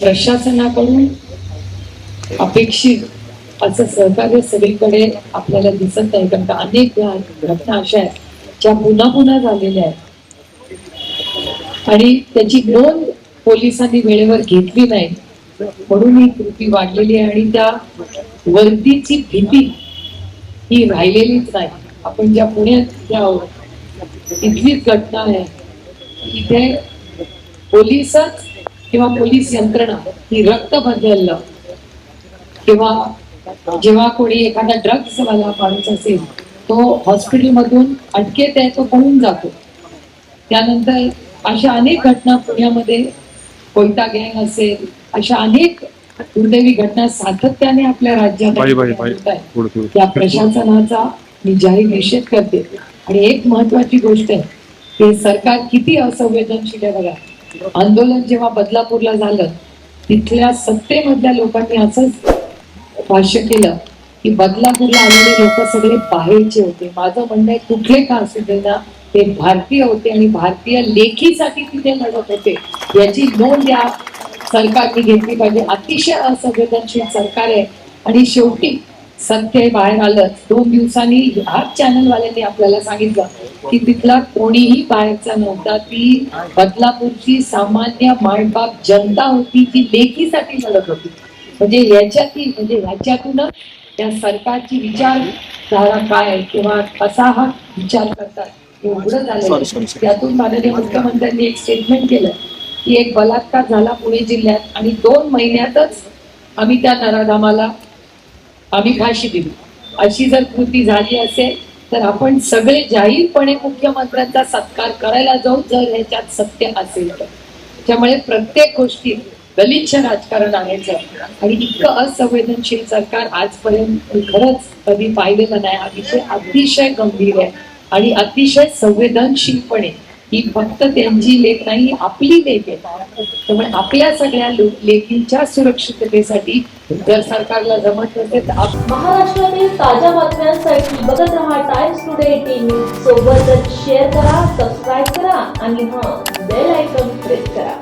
प्रशासनाकडून अपेक्षित असं सहकार्य सगळीकडे आपल्याला दिसत आहे. कारण का अनेक घटना अशा आहेत ज्या पुन्हा पुन्हा झालेल्या आहेत. आणि त्याची नोंद पोलिसांनी वेळेवर घेतली नाही. म्हणून ही कृती वाढलेली आहे आणि त्या वर्दीची भीती ही राहिलेलीच नाही. आपण ज्या पुण्यात ज्या इथलीच घटना आहे. इथे पोलिसच किंवा पोलीस यंत्रणा ही रक्त बदललं किंवा जेव्हा कोणी एखादा ड्रग्स वाला माणूस असेल तो हॉस्पिटलमधून अटकेत आहे तो पळून जातो. त्यानंतर अशा अनेक घटना पुण्यामध्ये कोयता गँग असेल अशा अनेक दुर्दैवी घटना सातत्याने आपल्या राज्यात. त्या प्रशासनाचा मी जाहीर निषेध करते. आणि एक महत्वाची गोष्ट आहे की सरकार किती असंवेदनशील आहे बघा. आंदोलन जेव्हा बदलापूरला झालं तिथल्या सत्तेमधल्या लोकांनी असंच भाष्य केलं की बदलापूरला आलेले लोक सगळे बाहेरचे होते. माझं म्हणणं आहे कुठले का असू दे ते भारतीय होते आणि भारतीय लेखीसाठी तिथे लढत होते. याची नोंद या सरकारने घेतली पाहिजे. अतिशय असंवेदनशील सरकार आहे. आणि शेवटी सत्य हे बाहेर आलं. दोन दिवसांनी ह्याच चॅनलवाल्यांनी आपल्याला सांगितलं की तिथला कोणीही बाहेरचा नव्हता. ती बदलापूरची सामान्य मायबाप जनता होती जी लेखीसाठी लढत होती. म्हणजे याच्यातही म्हणजे ह्याच्यातूनच त्या सरकारची विचारधारा काय किंवा कसा हा विचार करतात sorry, sorry. त्यातून माननीय मुख्यमंत्र्यांनी एक स्टेटमेंट केलं की एक बलात्कार झाला पुणे जिल्ह्यात आणि दोन महिन्यातच आम्ही त्या नराधामाला आम्ही फाशी दिली. अशी जर कृती झाली असेल तर आपण सगळे जाहीरपणे मुख्यमंत्र्यांचा सत्कार करायला जाऊ जर ह्याच्यात सत्य असेल तर. त्यामुळे प्रत्येक गोष्टीत गलिच्छ राजकारण आणायचं आणि इतकं असंवेदनशील सरकार आजपर्यंत खरंच कधी पाहिलेलं नाही. हा विषय अतिशय गंभीर आहे. आणि अतिशय संवेदनशीलपणे ही फक्त त्यांची लेख नाही ही आपली लेख आहे. त्यामुळे आपल्या सगळ्या लेखींच्या सुरक्षिततेसाठी जर सरकारला जमत नसेल तर महाराष्ट्रातील ताज्या बातम्यांसाठी बघत रहा टाइम्स टुडे एटीन सोबतच शेअर करा सबस्क्राईब करा आणि हां बेल आयकॉन प्रेस करा.